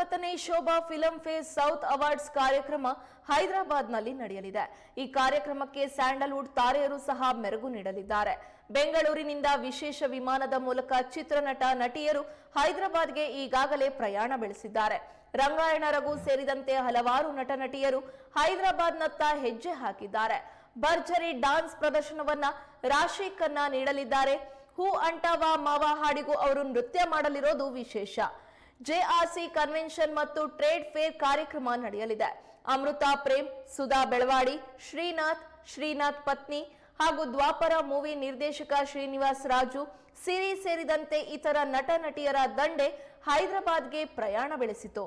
ಅರವತ್ತೊಂಬತ್ತನೇ Sobha Filmfare south awards ಕಾರ್ಯಕ್ರಮ ಹೈದರಾಬಾದ್ನಲ್ಲಿ ನಡೆಯಲಿದೆ. ಈ ಕಾರ್ಯಕ್ರಮಕ್ಕೆ ಸ್ಯಾಂಡಲ್ವುಡ್ ತಾರೆಯರು ಸಹ ಮೆರುಗು ನೀಡಲಿದ್ದಾರೆ. ಬೆಂಗಳೂರಿನಿಂದ ವಿಶೇಷ ವಿಮಾನದ ಮೂಲಕ ಚಿತ್ರನಟ ನಟಿಯರು ಹೈದರಾಬಾದ್ಗೆ ಈಗಾಗಲೇ ಪ್ರಯಾಣ ಬೆಳೆಸಿದ್ದಾರೆ. ರಂಗಾಯಣ ರಘು ಸೇರಿದಂತೆ ಹಲವಾರು ನಟ ನಟಿಯರು ಹೈದರಾಬಾದ್ನತ್ತ ಹೆಜ್ಜೆ ಹಾಕಿದ್ದಾರೆ. ಭರ್ಜರಿ ಡಾನ್ಸ್ ಪ್ರದರ್ಶನವನ್ನ ರಾಶಿ ಖನ್ನಾ ನೀಡಲಿದ್ದಾರೆ. ಹೂ ಅಂಟವಾ ಮಾವಾ ಹಾಡಿಗೂ ಅವರು ನೃತ್ಯ ಮಾಡಲಿರೋದು ವಿಶೇಷ. ಜೆಆರ್ಸಿ ಕನ್ವೆನ್ಷನ್ ಮತ್ತು ಟ್ರೇಡ್ ಫೇರ್ ಕಾರ್ಯಕ್ರಮ ನಡೆಯಲಿದೆ. ಅಮೃತ ಪ್ರೇಮ್, ಸುಧಾ ಬೆಳವಾಡಿ, ಶ್ರೀನಾಥ್ ಶ್ರೀನಾಥ್ ಪತ್ನಿ ಹಾಗೂ ದ್ವಾಪರ ಮೂವಿ ನಿರ್ದೇಶಕ ಶ್ರೀನಿವಾಸ್ ರಾಜು ಸಿರಿ ಸೇರಿದಂತೆ ಇತರ ನಟ ನಟಿಯರ ದಂಡೆ ಹೈದರಾಬಾದ್ಗೆ ಪ್ರಯಾಣ ಬೆಳೆಸಿತು.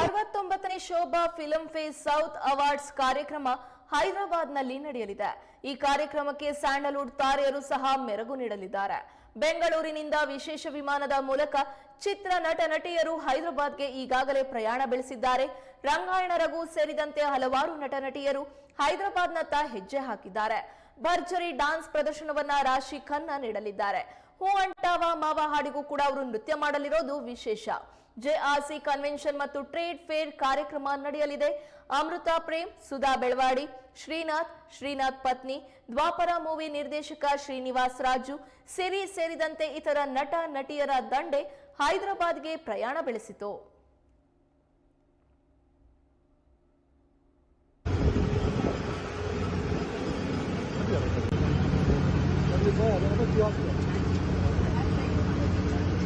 ಅರವತ್ತೊಂಬತ್ತನೇ Sobha Filmfare south awards ಕಾರ್ಯಕ್ರಮ ಹೈದರಾಬಾದ್ನಲ್ಲಿ ನಡೆಯಲಿದೆ. ಈ ಕಾರ್ಯಕ್ರಮಕ್ಕೆ ಸ್ಯಾಂಡಲ್ವುಡ್ ತಾರೆಯರು ಸಹ ಮೆರಗು ನೀಡಲಿದ್ದಾರೆ. ಬೆಂಗಳೂರಿನಿಂದ ವಿಶೇಷ ವಿಮಾನದ ಮೂಲಕ ಚಿತ್ರ ನಟ ನಟಿಯರು ಹೈದರಾಬಾದ್ಗೆ ಈಗಾಗಲೇ ಪ್ರಯಾಣ ಬೆಳೆಸಿದ್ದಾರೆ. ರಂಗಾಯಣ ರಘು ಸೇರಿದಂತೆ ಹಲವಾರು ನಟ ನಟಿಯರು ಹೈದರಾಬಾದ್ನತ್ತ ಹೆಜ್ಜೆ ಹಾಕಿದ್ದಾರೆ. ಭರ್ಜರಿ ಡಾನ್ಸ್ ಪ್ರದರ್ಶನವನ್ನ ರಾಶಿ ಖನ್ನಾ ನೀಡಲಿದ್ದಾರೆ. ಹೂ ಅಂಟಾವ ಮಾವ ಹಾಡಿಗೂ ಕೂಡ ಅವರು ನೃತ್ಯ ಮಾಡಲಿರೋದು ವಿಶೇಷ. ಜೆಆರ್ಸಿ ಕನ್ವೆನ್ಷನ್ ಮತ್ತು ಟ್ರೇಡ್ ಫೇರ್ ಕಾರ್ಯಕ್ರಮ ನಡೆಯಲಿದೆ. ಅಮೃತ ಪ್ರೇಮ್, ಸುಧಾ ಬೆಳವಾಡಿ, ಶ್ರೀನಾಥ್ ಶ್ರೀನಾಥ್ ಪತ್ನಿ, ದ್ವಾಪರ ಮೂವಿ ನಿರ್ದೇಶಕ ಶ್ರೀನಿವಾಸ್ ರಾಜು ಸಿರಿ ಸೇರಿದಂತೆ ಇತರ ನಟ, ನಟಿಯರ ದಂಡೆ ಹೈದರಾಬಾದ್ಗೆ ಪ್ರಯಾಣ ಬೆಳೆಸಿತು.